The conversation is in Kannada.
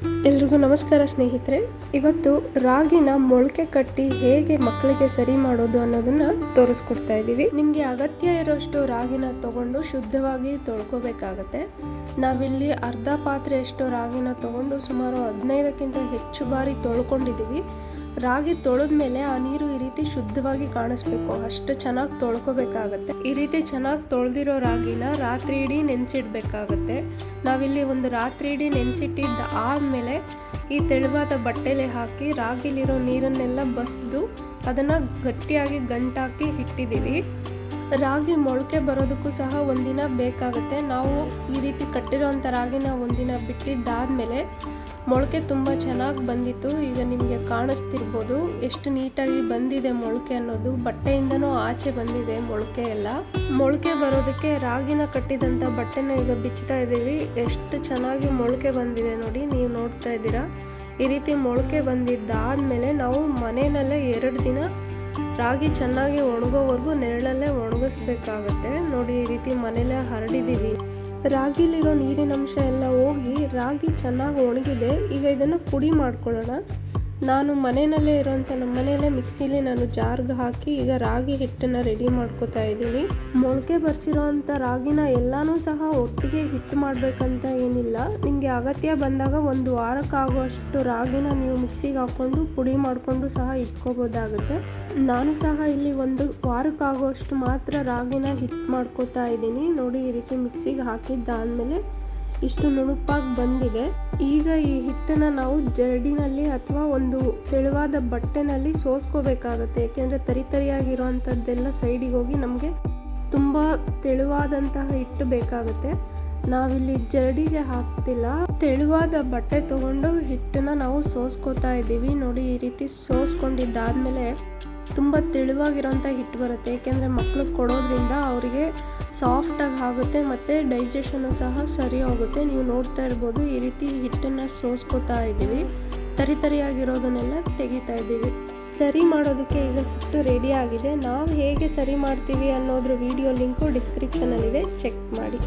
ಎಲ್ರಿಗೂ ನಮಸ್ಕಾರ ಸ್ನೇಹಿತರೆ. ಇವತ್ತು ರಾಗಿನ ಮೊಳಕೆ ಕಟ್ಟಿ ಹೇಗೆ ಮಕ್ಕಳಿಗೆ ಸರಿ ಮಾಡೋದು ಅನ್ನೋದನ್ನ ತೋರಿಸ್ಕೊಡ್ತಾ ಇದ್ದೀವಿ. ನಿಮಗೆ ಅಗತ್ಯ ಇರೋಷ್ಟು ರಾಗಿನ ತಗೊಂಡು ಶುದ್ಧವಾಗಿ ತೊಳ್ಕೊಬೇಕಾಗತ್ತೆ. ನಾವಿಲ್ಲಿ ಅರ್ಧ ಪಾತ್ರೆಯಷ್ಟು ರಾಗಿನ ತಗೊಂಡು ಸುಮಾರು ಹದಿನೈದಕ್ಕಿಂತ ಹೆಚ್ಚು ಬಾರಿ ತೊಳ್ಕೊಂಡಿದ್ದೀವಿ. ರಾಗಿ ತೊಳೆದ್ಮೇಲೆ ಆ ನೀರು ಈ ರೀತಿ ಶುದ್ಧವಾಗಿ ಕಾಣಿಸ್ಬೇಕು. ಅಷ್ಟು ಚೆನ್ನಾಗಿ ತೊಳ್ಕೊಬೇಕಾಗತ್ತೆ. ಈ ರೀತಿ ಚೆನ್ನಾಗಿ ತೊಳೆದಿರೋ ರಾಗಿನ ರಾತ್ರಿ ಇಡೀ ನೆನೆಸಿಡ್ಬೇಕಾಗತ್ತೆ. ನಾವಿಲ್ಲಿ ಒಂದು ರಾತ್ರಿ ಇಡೀ ನೆನೆಸಿಟ್ಟಿದ್ದ ಆದಮೇಲೆ ಈ ತೆಳುವಾದ ಬಟ್ಟೆಲೆ ಹಾಕಿ ರಾಗಿಲಿರೋ ನೀರನ್ನೆಲ್ಲ ಬಸ್ದು ಅದನ್ನು ಗಟ್ಟಿಯಾಗಿ ಗಂಟಾಕಿ ಇಟ್ಟಿದ್ದೀವಿ ರಾಗಿ ಮೊಳಕೆ ಬರೋದಕ್ಕೂ ಸಹ ಒಂದಿನ ಬೇಕಾಗುತ್ತೆ. ನಾವು ಈ ರೀತಿ ಕಟ್ಟಿರೋಂಥ ರಾಗಿನ ಒಂದಿನ ಬಿಟ್ಟಿದ್ದಾದಮೇಲೆ ಮೊಳಕೆ ತುಂಬ ಚೆನ್ನಾಗಿ ಬಂದಿತ್ತು. ಈಗ ನಿಮಗೆ ಕಾಣಿಸ್ತಿರ್ಬೋದು ಎಷ್ಟು ನೀಟಾಗಿ ಬಂದಿದೆ ಮೊಳಕೆ ಅನ್ನೋದು. ಬಟ್ಟೆಯಿಂದನೂ ಆಚೆ ಬಂದಿದೆ ಮೊಳಕೆ ಎಲ್ಲ. ಮೊಳಕೆ ಬರೋದಕ್ಕೆ ರಾಗಿನ ಕಟ್ಟಿದಂಥ ಬಟ್ಟೆನ ಈಗ ಬಿಚ್ಚುತ್ತಾ ಇದ್ದೀವಿ. ಎಷ್ಟು ಚೆನ್ನಾಗಿ ಮೊಳಕೆ ಬಂದಿದೆ ನೋಡಿ, ನೀವು ನೋಡ್ತಾ ಇದ್ದೀರಾ. ಈ ರೀತಿ ಮೊಳಕೆ ಬಂದಿದ್ದಾದಮೇಲೆ ನಾವು ಮನೆಯಲ್ಲೇ ಎರಡು ದಿನ ರಾಗಿ ಚೆನ್ನಾಗಿ ಒಣಗೋವರೆಗೂ ನೆರಳಲ್ಲೇ ಒಣಗಿಸ್ಬೇಕಾಗತ್ತೆ. ನೋಡಿ, ಈ ರೀತಿ ಮನೇಲೆ ಹರಡಿದ್ದೀವಿ. ರಾಗಿಲಿರೋ ನೀರಿನ ಅಂಶ ಎಲ್ಲ ಹೋಗಿ ರಾಗಿ ಚೆನ್ನಾಗಿ ಒಣಗಿದೆ ಈಗ ಇದನ್ನು ಪುಡಿ ಮಾಡ್ಕೊಳ್ಳೋಣ. ನಾನು ಮನೆಯಲ್ಲೇ ಇರೋವಂಥ ನಮ್ಮ ಮನೆಯಲ್ಲೇ ಮಿಕ್ಸಿಲಿ ನಾನು ಜಾರ್ಗೆ ಹಾಕಿ ಈಗ ರಾಗಿ ಹಿಟ್ಟನ್ನು ರೆಡಿ ಮಾಡ್ಕೋತಾ ಇದ್ದೀನಿ. ಮೊಳಕೆ ಬರ್ಸಿರೋ ಅಂಥ ರಾಗಿನ ಎಲ್ಲನೂ ಸಹ ಒಟ್ಟಿಗೆ ಹಿಟ್ಟು ಮಾಡಬೇಕಂತ ಏನಿಲ್ಲ. ನಿಮಗೆ ಅಗತ್ಯ ಬಂದಾಗ ಒಂದು ವಾರಕ್ಕಾಗುವಷ್ಟು ರಾಗಿನ ನೀವು ಮಿಕ್ಸಿಗೆ ಹಾಕ್ಕೊಂಡು ಪುಡಿ ಮಾಡಿಕೊಂಡು ಸಹ ಇಟ್ಕೋಬೋದಾಗುತ್ತೆ. ನಾನು ಸಹ ಇಲ್ಲಿ ಒಂದು ವಾರಕ್ಕಾಗುವಷ್ಟು ಮಾತ್ರ ರಾಗಿನ ಹಿಟ್ಟು ಮಾಡ್ಕೋತಾ ಇದ್ದೀನಿ. ನೋಡಿ ಈ ರೀತಿ ಮಿಕ್ಸಿಗೆ ಹಾಕಿದ್ದಾದಮೇಲೆ ಇಷ್ಟು ನುಣುಪಾಗಿ ಬಂದಿದೆ. ಈಗ ಈ ಹಿಟ್ಟನ್ನು ನಾವು ಜರಡಿನಲ್ಲಿ ಅಥವಾ ಒಂದು ತೆಳುವಾದ ಬಟ್ಟೆನಲ್ಲಿ ಸೋಸ್ಕೋಬೇಕಾಗತ್ತೆ. ಯಾಕೆಂದರೆ ತರಿ ತರಿಯಾಗಿರೋವಂಥದ್ದೆಲ್ಲ ಸೈಡಿಗೆ ಹೋಗಿ ನಮಗೆ ತುಂಬ ತೆಳುವಾದಂತಹ ಹಿಟ್ಟು ಬೇಕಾಗುತ್ತೆ. ನಾವಿಲ್ಲಿ ಜರಡಿಗೆ ಹಾಕ್ತಿಲ್ಲ. ತೆಳುವಾದ ಬಟ್ಟೆ ತಗೊಂಡು ಹಿಟ್ಟನ್ನ ನಾವು ಸೋಸ್ಕೋತಾ ಇದ್ದೀವಿ. ನೋಡಿ ಈ ರೀತಿ ಸೋಸ್ಕೊಂಡಿದ್ದಾದ್ಮೇಲೆ ತುಂಬ ತೆಳುವಾಗಿರೋಂಥ ಹಿಟ್ಟು ಬರುತ್ತೆ. ಏಕೆಂದರೆ ಮಕ್ಳಿಗೆ ಕೊಡೋದ್ರಿಂದ ಅವರಿಗೆ ಸಾಫ್ಟಾಗಿ ಆಗುತ್ತೆ ಮತ್ತು ಡೈಜೆಷನು ಸಹ ಸರಿ ಹೋಗುತ್ತೆ. ನೀವು ನೋಡ್ತಾ ಇರ್ಬೋದು ಈ ರೀತಿ ಹಿಟ್ಟನ್ನು ಸೋಸ್ಕೋತಾ ಇದ್ದೀವಿ. ತರಿ ತರಿಯಾಗಿರೋದನ್ನೆಲ್ಲ ತೆಗಿತಾ ಇದ್ದೀವಿ. ಸರಿ ಮಾಡೋದಕ್ಕೆ ಈಗ ಹಿಟ್ಟು ರೆಡಿ ಆಗಿದೆ. ನಾವು ಹೇಗೆ ಸರಿ ಮಾಡ್ತೀವಿ ಅನ್ನೋದ್ರ ವಿಡಿಯೋ ಲಿಂಕು ಡಿಸ್ಕ್ರಿಪ್ಷನಲ್ಲಿದೆ ಚೆಕ್ ಮಾಡಿ.